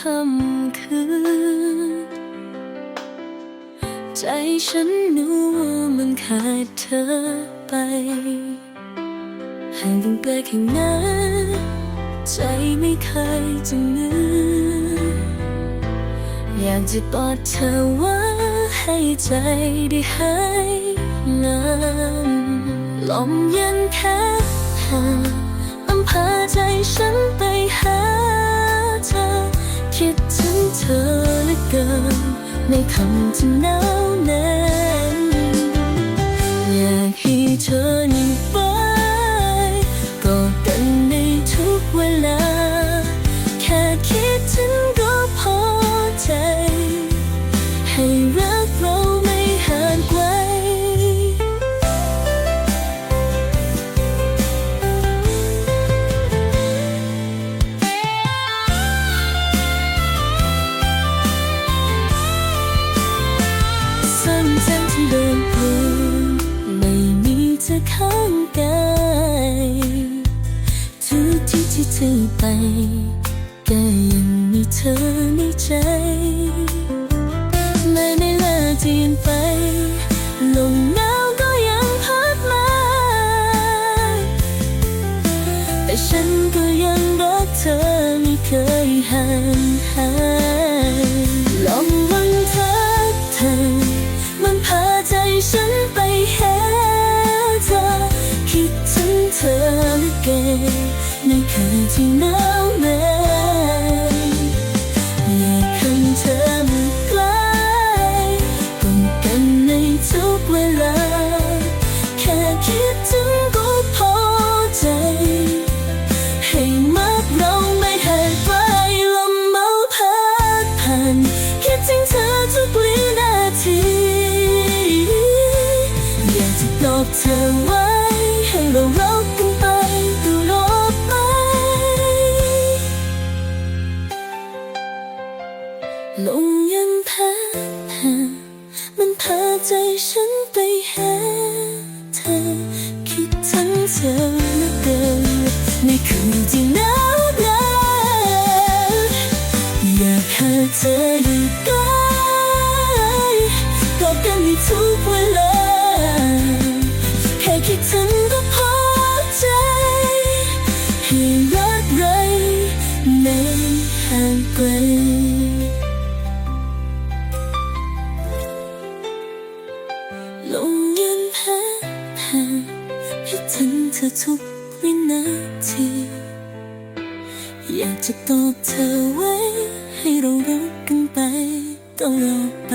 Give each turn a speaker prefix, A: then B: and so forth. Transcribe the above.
A: ค่ำคืน ใจฉันรู้ว่ามันขาดเธอไปให่างกันไปแค่นั้นใจไม่เคยจะนึกอยากจะกอดเธอว่าให้ใจได้หายน้ำลมเย็นแค่ห่างอมพาใจฉันไปหาเธอ ในคำที่หนาวนั้นอยากให้เธอนิ่งไปกอดกันในทุกเวลา แค่คิดถึง กายทุกที่ที่เธอไปก็ยังมีเธอในใจแม้ในลาที่ยันไปลมหนาวก็ยังพัดมา แต่ฉันก็ยังรักเธอไม่เคยห่าง นในคืนที่หนาวเหน็บอยากให้เธอมาใกล้กอดกันในทุกเวลา แค่คิดถึงก็พอใจ ให้มักเราไม่หายไปลมเมาพัดผ่านคิดถึงเธอทุกวินาที อยากจะปลอบเธอไว้ให้เรา ใจฉันไปหาเธอ คิดถึงเธอเหลือเกินในคืนที่หนาวหน็บอยากหาเธออยู่ใกล้กอดกันในทุกเวลา แค่คิดถึงก็พอใจให้รักไรไม่ห่างไกล ถึงเธอทุกวินาที อยากจะตอบเธอไว้ ให้เรารักกันไปตลอดไป